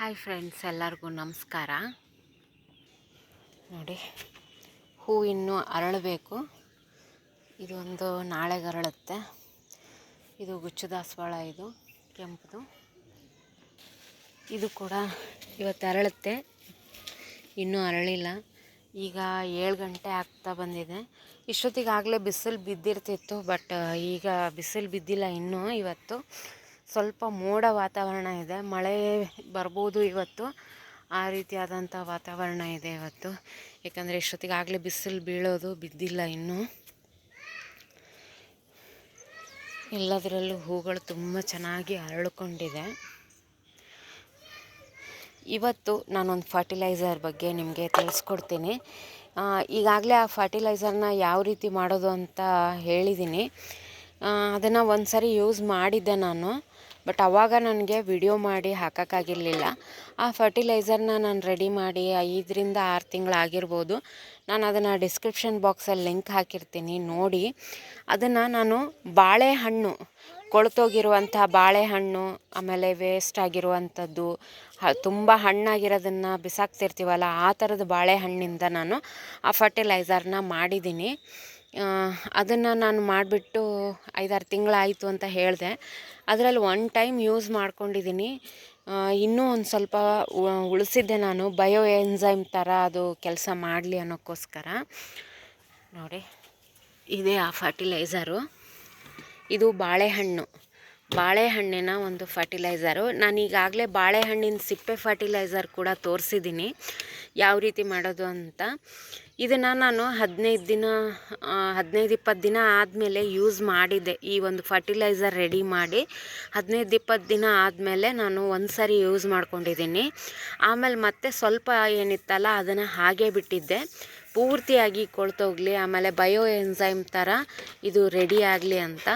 Hi friends, ಎಲ್ಲರಿಗೂ ನಮಸ್ಕಾರ. ನೋಡಿ, ಹೂ ಇನ್ನೂ ಅರಳಬೇಕು. ಇದೊಂದು ನಾಳೆಗೆ ಅರಳುತ್ತೆ. ಇದು ಗುಚ್ಚದಾಸವಾಳ, ಇದು ಕೆಂಪುದು. ಇದು ಕೂಡ ಇವತ್ತು ಅರಳುತ್ತೆ. ಇನ್ನೂ ಅರಳಿಲ್ಲ. ಈಗ ಏಳು ಗಂಟೆ ಆಗ್ತಾ ಬಂದಿದೆ. ಇಷ್ಟೊತ್ತಿಗಾಗಲೇ ಬಿಸಿಲು ಬಿದ್ದಿರ್ತಿತ್ತು, ಬಟ್ ಈಗ ಬಿಸಿಲು ಬಿದ್ದಿಲ್ಲ ಇನ್ನೂ ಇವತ್ತು. ಸ್ವಲ್ಪ ಮೋಡ ವಾತಾವರಣ ಇದೆ. ಮಳೆ ಬರ್ಬೋದು ಇವತ್ತು. ಆ ರೀತಿಯಾದಂಥ ವಾತಾವರಣ ಇದೆ ಇವತ್ತು. ಯಾಕಂದರೆ ಇಷ್ಟೊತ್ತಿಗಾಗಲೇ ಬಿಸಿಲು ಬೀಳೋದು ಬಿದ್ದಿಲ್ಲ ಇನ್ನೂ. ಎಲ್ಲದರಲ್ಲೂ ಹೂಗಳು ತುಂಬ ಚೆನ್ನಾಗಿ ಅರಳಿಕೊಂಡಿದೆ. ಇವತ್ತು ನಾನೊಂದು ಫರ್ಟಿಲೈಸರ್ ಬಗ್ಗೆ ನಿಮಗೆ ತಿಳಿಸ್ಕೊಡ್ತೀನಿ. ಈಗಾಗಲೇ ಆ ಫರ್ಟಿಲೈಸರ್ನ ಯಾವ ರೀತಿ ಮಾಡೋದು ಅಂತ ಹೇಳಿದ್ದೀನಿ. ಅದನ್ನು ಒಂದು ಸರಿ ಯೂಸ್ ಮಾಡಿದ್ದೆ ನಾನು. ಬಟ್ ಅವಾಗ ನನಗೆ ವಿಡಿಯೋ ಮಾಡಿ ಹಾಕೋಕ್ಕಾಗಿರಲಿಲ್ಲ. ಆ ಫರ್ಟಿಲೈಸರ್ನ ನಾನು ರೆಡಿ ಮಾಡಿ ಐದರಿಂದ ಆರು ತಿಂಗಳಾಗಿರ್ಬೋದು ನಾನು ಅದನ್ನು ಡಿಸ್ಕ್ರಿಪ್ಷನ್ ಬಾಕ್ಸಲ್ಲಿ ಲಿಂಕ್ ಹಾಕಿರ್ತೀನಿ, ನೋಡಿ. ಅದನ್ನು ನಾನು ಬಾಳೆಹಣ್ಣು, ಕೊಳ್ತೋಗಿರುವಂಥ ಬಾಳೆಹಣ್ಣು, ಆಮೇಲೆ ವೇಸ್ಟ್ ಆಗಿರುವಂಥದ್ದು ತುಂಬ ಹಣ್ಣಾಗಿರೋದನ್ನು ಬಿಸಾಕ್ತಿರ್ತೀವಲ್ಲ, ಆ ಥರದ ಬಾಳೆಹಣ್ಣಿಂದ ನಾನು ಆ ಫರ್ಟಿಲೈಸರ್ನ ಮಾಡಿದ್ದೀನಿ. ಅದನ್ನು ನಾನು ಮಾಡಿಬಿಟ್ಟು ಐದಾರು ತಿಂಗಳಾಯಿತು ಅಂತ ಹೇಳಿದೆ. ಅದರಲ್ಲಿ ಒನ್ ಟೈಮ್ ಯೂಸ್ ಮಾಡ್ಕೊಂಡಿದ್ದೀನಿ ಇನ್ನೂ ಒಂದು ಸ್ವಲ್ಪ ಉಳಿಸಿದ್ದೆ ನಾನು. ಬಯೋ ಎನ್ಝೈಮ್ ಥರ ಅದು ಕೆಲಸ ಮಾಡಲಿ ಅನ್ನೋಕ್ಕೋಸ್ಕರ. ನೋಡಿ, ಇದೇ ಆ ಫರ್ಟಿಲೈಸರು ಇದು ಬಾಳೆಹಣ್ಣು. ಬಾಳೆಹಣ್ಣಿನ ಒಂದು ಫರ್ಟಿಲೈಸರು. ನಾನು ಈಗಾಗಲೇ ಬಾಳೆಹಣ್ಣಿನ ಸಿಪ್ಪೆ ಫರ್ಟಿಲೈಸರ್ ಕೂಡ ತೋರಿಸಿದ್ದೀನಿ. ಯಾವ ರೀತಿ ಮಾಡೋದು ಅಂತ. ಇದನ್ನು ನಾನು ಹದಿನೈದು ದಿನ ಹದಿನೈದು ಇಪ್ಪತ್ತು ದಿನ ಆದಮೇಲೆ ಯೂಸ್ ಮಾಡಿದ್ದೆ ಈ ಒಂದು ಫರ್ಟಿಲೈಸರ್ ರೆಡಿ ಮಾಡಿ ಹದಿನೈದು ಇಪ್ಪತ್ತು ದಿನ ಆದಮೇಲೆ ನಾನು ಒಂದು ಸಾರಿ ಯೂಸ್ ಮಾಡ್ಕೊಂಡಿದ್ದೀನಿ. ಆಮೇಲೆ ಮತ್ತೆ ಸ್ವಲ್ಪ ಏನಿತ್ತಲ್ಲ ಅದನ್ನು ಹಾಗೇ ಬಿಟ್ಟಿದ್ದೆ. ಪೂರ್ತಿಯಾಗಿ ಕೊಳ್ತೋಗಲಿ ಆಮೇಲೆ ಬಯೋ ಎನ್ಸೈಮ್ ಥರ ಇದು ರೆಡಿ ಆಗಲಿ ಅಂತ.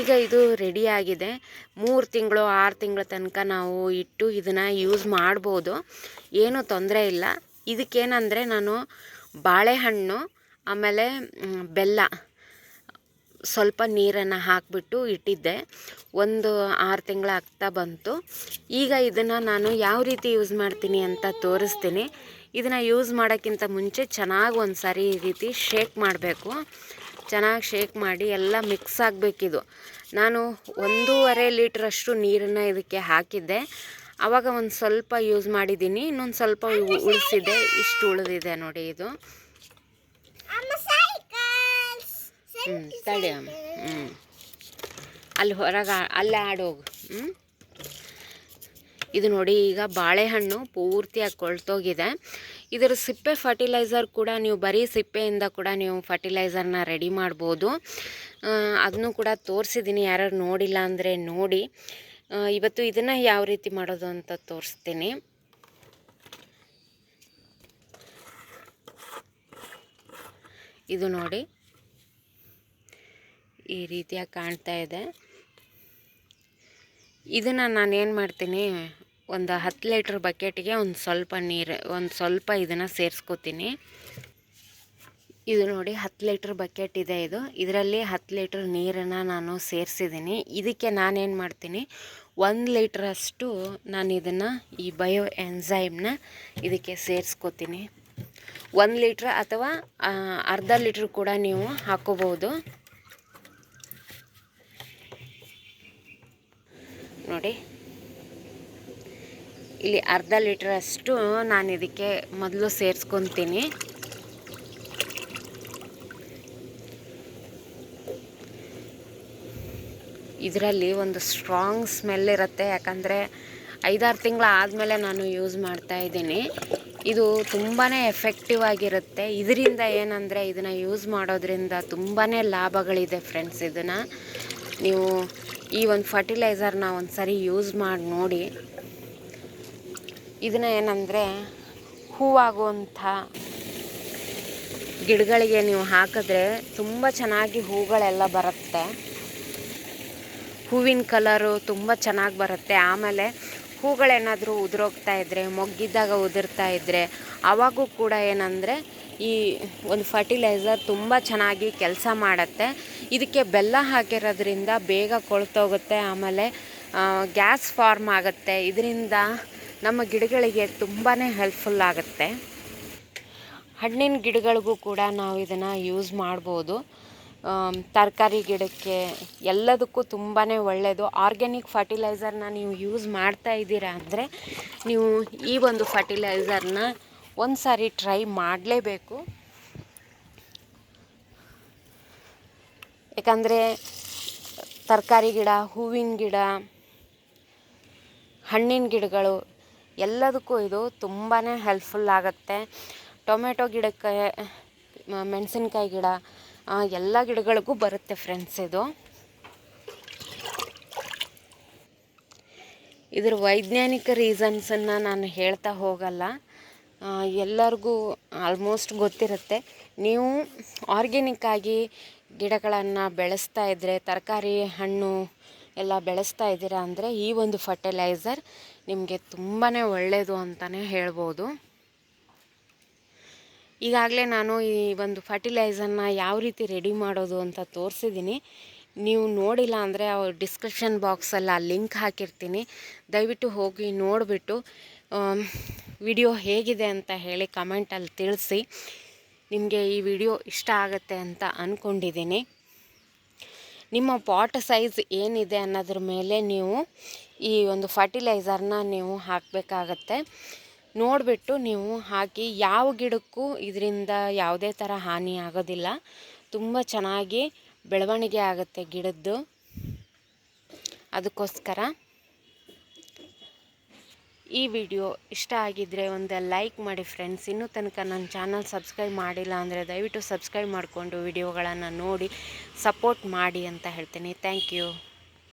ಈಗ ಇದು ರೆಡಿಯಾಗಿದೆ ಮೂರು ತಿಂಗಳು, ಆರು ತಿಂಗಳ ತನಕ ನಾವು ಇಟ್ಟು ಇದನ್ನು ಯೂಸ್ ಮಾಡ್ಬೋದು. ಏನೂ ತೊಂದರೆ ಇಲ್ಲ. ಇದಕ್ಕೇನಂದರೆ ನಾನು ಬಾಳೆಹಣ್ಣು, ಆಮೇಲೆ ಬೆಲ್ಲ, ಸ್ವಲ್ಪ ನೀರನ್ನು ಹಾಕಿಬಿಟ್ಟು ಇಟ್ಟಿದ್ದೆ. ಒಂದು ಆರು ತಿಂಗಳಾಗ್ತಾ ಬಂತು. ಈಗ ಇದನ್ನು ನಾನು ಯಾವ ರೀತಿ ಯೂಸ್ ಮಾಡ್ತೀನಿ ಅಂತ ತೋರಿಸ್ತೀನಿ. ಇದನ್ನು ಯೂಸ್ ಮಾಡೋಕ್ಕಿಂತ ಮುಂಚೆ ಚೆನ್ನಾಗಿ ಒಂದು ಸಾರಿ ಈ ರೀತಿ ಶೇಕ್ ಮಾಡಬೇಕು. ಚೆನ್ನಾಗಿ ಶೇಕ್ ಮಾಡಿ ಎಲ್ಲ ಮಿಕ್ಸ್ ಆಗಬೇಕಿದು ನಾನು ಒಂದೂವರೆ ಲೀಟ್ರಷ್ಟು ನೀರನ್ನು ಇದಕ್ಕೆ ಹಾಕಿದ್ದೆ. ಆವಾಗ ಒಂದು ಸ್ವಲ್ಪ ಯೂಸ್ ಮಾಡಿದ್ದೀನಿ ಇನ್ನೊಂದು ಸ್ವಲ್ಪ ಉಳಿಸಿದೆ. ಇಷ್ಟು ಉಳಿದಿದೆ ನೋಡಿ ಇದು. ಹ್ಞೂ ತಡಿ ಅಮ್ಮ. ಹ್ಞೂ ಅಲ್ಲಿ ಹೊರಗೆ ಅಲ್ಲೇ ಆಡೋಗು. ಹ್ಞೂ ಇದು ನೋಡಿ, ಈಗ ಬಾಳೆಹಣ್ಣು ಪೂರ್ತಿಯಾಗಿ ಕೊಳ್ತೋಗಿದೆ. ಇದರ ಸಿಪ್ಪೆ ಫರ್ಟಿಲೈಸರ್ ಕೂಡ ನೀವು ಬರೀ ಸಿಪ್ಪೆಯಿಂದ ಕೂಡ ನೀವು ಫರ್ಟಿಲೈಸರ್ನ ರೆಡಿ ಮಾಡ್ಬೋದು. ಅದನ್ನು ಕೂಡ ತೋರಿಸಿದ್ದೀನಿ ಯಾರು ನೋಡಿಲ್ಲ ಅಂದರೆ ನೋಡಿ. ಇವತ್ತು ಇದನ್ನು ಯಾವ ರೀತಿ ಮಾಡೋದು ಅಂತ ತೋರಿಸ್ತೀನಿ. ಇದು ನೋಡಿ, ಈ ರೀತಿಯಾಗಿ ಕಾಣ್ತಾ ಇದೆ. ಇದನ್ನು ನಾನು ಏನು ಮಾಡ್ತೀನಿ ಒಂದು ಹತ್ತು ಲೀಟ್ರ್ ಬಕೆಟ್ಗೆ ಒಂದು ಸ್ವಲ್ಪ ನೀರು, ಒಂದು ಸ್ವಲ್ಪ ಇದನ್ನು ಸೇರಿಸ್ಕೋತೀನಿ. ಇದು ನೋಡಿ ಹತ್ತು ಲೀಟ್ರ್ ಬಕೆಟ್ ಇದೆ ಇದು. ಇದರಲ್ಲಿ ಹತ್ತು ಲೀಟ್ರ್ ನೀರನ್ನು ನಾನು ಸೇರಿಸಿದ್ದೀನಿ ಇದಕ್ಕೆ ನಾನೇನು ಮಾಡ್ತೀನಿ, ಒಂದು ಲೀಟ್ರಷ್ಟು ನಾನು ಇದನ್ನು ಈ ಬಯೋ ಎನ್ಝೈಮ್ನ ಇದಕ್ಕೆ ಸೇರಿಸ್ಕೋತೀನಿ. ಒಂದು ಲೀಟ್ರ್ ಅಥವಾ ಅರ್ಧ ಲೀಟ್ರ್ ಕೂಡ ನೀವು ಹಾಕೋಬೋದು ನೋಡಿ ಇಲ್ಲಿ ಅರ್ಧ ಲೀಟ್ರಷ್ಟು ನಾನು ಇದಕ್ಕೆ ಮೊದಲು ಸೇರಿಸ್ಕೊತೀನಿ. ಇದರಲ್ಲಿ ಒಂದು ಸ್ಟ್ರಾಂಗ್ ಸ್ಮೆಲ್ ಇರುತ್ತೆ, ಯಾಕಂದರೆ ಐದಾರು ತಿಂಗಳು ಆದಮೇಲೆ ನಾನು ಯೂಸ್ ಮಾಡ್ತಾ ಇದ್ದೀನಿ. ಇದು ತುಂಬಾ ಎಫೆಕ್ಟಿವ್ ಆಗಿರುತ್ತೆ. ಇದರಿಂದ ಏನಂದರೆ ಇದನ್ನು ಯೂಸ್ ಮಾಡೋದ್ರಿಂದ ತುಂಬಾ ಲಾಭಗಳಿದೆ ಫ್ರೆಂಡ್ಸ್ ಇದನ್ನು. ನೀವು ಈ ಒಂದು ಫರ್ಟಿಲೈಸರ್ನ ಒಂದು ಸರಿ ಯೂಸ್ ಮಾಡಿ ನೋಡಿ. ಇದನ್ನ ಏನಂದರೆ ಹೂವಾಗುವಂಥ ಗಿಡಗಳಿಗೆ ನೀವು ಹಾಕಿದ್ರೆ ತುಂಬ ಚೆನ್ನಾಗಿ ಹೂಗಳೆಲ್ಲ ಬರುತ್ತೆ. ಹೂವಿನ ಕಲರು ತುಂಬ ಚೆನ್ನಾಗಿ ಬರುತ್ತೆ. ಆಮೇಲೆ ಹೂಗಳೇನಾದರೂ ಉದುರೋಗ್ತಾ ಇದ್ದರೆ ಮೊಗ್ಗಿದ್ದಾಗ ಉದುರ್ತಾ ಇದ್ದರೆ ಆವಾಗೂ ಕೂಡ ಏನಂದರೆ ಈ ಒಂದು ಫರ್ಟಿಲೈಸರ್ ತುಂಬ ಚೆನ್ನಾಗಿ ಕೆಲಸ ಮಾಡುತ್ತೆ. ಇದಕ್ಕೆ ಬೆಲ್ಲ ಹಾಕಿರೋದ್ರಿಂದ ಬೇಗ ಕೊಳ್ತೋಗುತ್ತೆ. ಆಮೇಲೆ ಗ್ಯಾಸ್ ಫಾರ್ಮ್ ಆಗುತ್ತೆ. ಇದರಿಂದ ನಮ್ಮ ಗಿಡಗಳಿಗೆ ತುಂಬಾ ಹೆಲ್ಪ್ಫುಲ್ ಆಗುತ್ತೆ. ಹಣ್ಣಿನ ಗಿಡಗಳಿಗೂ ಕೂಡ ನಾವು ಇದನ್ನು ಯೂಸ್ ಮಾಡ್ಬೋದು. ತರಕಾರಿ ಗಿಡಕ್ಕೆ ಎಲ್ಲದಕ್ಕೂ ತುಂಬಾ ಒಳ್ಳೆಯದು ಆರ್ಗ್ಯಾನಿಕ್ ಫರ್ಟಿಲೈಸರ್ನ ನೀವು ಯೂಸ್ ಮಾಡ್ತಾ ಇದ್ದೀರಾ ಅಂದರೆ ನೀವು ಈ ಒಂದು ಫರ್ಟಿಲೈಸರ್ನ ಒಂದು ಸಾರಿ ಟ್ರೈ ಮಾಡಲೇಬೇಕು. ಯಾಕಂದರೆ ತರಕಾರಿ ಗಿಡ, ಹೂವಿನ ಗಿಡ, ಹಣ್ಣಿನ ಗಿಡಗಳು ಎಲ್ಲದಕ್ಕೂ ಇದು ತುಂಬಾ ಹೆಲ್ಪ್ಫುಲ್ ಆಗುತ್ತೆ. ಟೊಮೆಟೊ ಗಿಡಕ್ಕೆ ಮೆಣಸಿನ್ಕಾಯಿ ಗಿಡ ಎಲ್ಲ ಗಿಡಗಳಿಗೂ ಬರುತ್ತೆ ಫ್ರೆಂಡ್ಸ್ ಇದು. ಇದ್ರ ವೈಜ್ಞಾನಿಕ ರೀಸನ್ಸನ್ನು ನಾನು ಹೇಳ್ತಾ ಹೋಗಲ್ಲ. ಎಲ್ಲರಿಗೂ ಆಲ್ಮೋಸ್ಟ್ ಗೊತ್ತಿರುತ್ತೆ. ನೀವು ಆರ್ಗ್ಯಾನಿಕ್ಕಾಗಿ ಗಿಡಗಳನ್ನು ಬೆಳೆಸ್ತಾ ಇದ್ದರೆ ತರಕಾರಿ ಹಣ್ಣು ಎಲ್ಲ ಬೆಳೆಸ್ತಾ ಇದ್ದೀರಾ ಅಂದರೆ ಈ ಒಂದು ಫರ್ಟಿಲೈಸರ್ ನಿಮಗೆ ತುಂಬಾ ಒಳ್ಳೆಯದು ಅಂತಲೇ ಹೇಳ್ಬೋದು. ಈಗಾಗಲೇ ನಾನು ಈ ಒಂದು ಫರ್ಟಿಲೈಸರ್ನ ಯಾವ ರೀತಿ ರೆಡಿ ಮಾಡೋದು ಅಂತ ತೋರಿಸಿದ್ದೀನಿ. ನೀವು ನೋಡಿಲ್ಲ ಅಂದರೆ ಡಿಸ್ಕ್ರಿಪ್ಷನ್ ಬಾಕ್ಸಲ್ಲಿ ಆ ಲಿಂಕ್ ಹಾಕಿರ್ತೀನಿ. ದಯವಿಟ್ಟು ಹೋಗಿ ನೋಡಿಬಿಟ್ಟು ವಿಡಿಯೋ ಹೇಗಿದೆ ಅಂತ ಹೇಳಿ ಕಮೆಂಟಲ್ಲಿ ತಿಳಿಸಿ. ನಿಮಗೆ ಈ ವಿಡಿಯೋ ಇಷ್ಟ ಆಗುತ್ತೆ ಅಂತ ಅಂದ್ಕೊಂಡಿದ್ದೀನಿ ನಿಮ್ಮ ಪಾಟ್ ಸೈಜ್ ಏನಿದೆ ಅನ್ನೋದ್ರ ಮೇಲೆ ನೀವು ಈ ಒಂದು ಫರ್ಟಿಲೈಸರ್ನ ನೀವು ಹಾಕಬೇಕಾಗತ್ತೆ. ನೋಡಿಬಿಟ್ಟು ನೀವು ಹಾಕಿ ಯಾವ ಗಿಡಕ್ಕೂ ಇದರಿಂದ ಯಾವುದೇ ಥರ ಹಾನಿ ಆಗೋದಿಲ್ಲ. ತುಂಬ ಚೆನ್ನಾಗಿ ಬೆಳವಣಿಗೆ ಆಗುತ್ತೆ ಗಿಡದ್ದು. ಅದಕ್ಕೋಸ್ಕರ ಈ ವಿಡಿಯೋ ಇಷ್ಟ ಆಗಿದ್ದರೆ ಒಂದು ಲೈಕ್ ಮಾಡಿ ಫ್ರೆಂಡ್ಸ್. ಇನ್ನೂ ತನಕ ನನ್ನ ಚಾನಲ್ ಸಬ್ಸ್ಕ್ರೈಬ್ ಮಾಡಿಲ್ಲ ಅಂದರೆ ದಯವಿಟ್ಟು ಸಬ್ಸ್ಕ್ರೈಬ್ ಮಾಡಿಕೊಂಡು ವಿಡಿಯೋಗಳನ್ನು ನೋಡಿ ಸಪೋರ್ಟ್ ಮಾಡಿ ಅಂತ ಹೇಳ್ತೀನಿ. Thank you.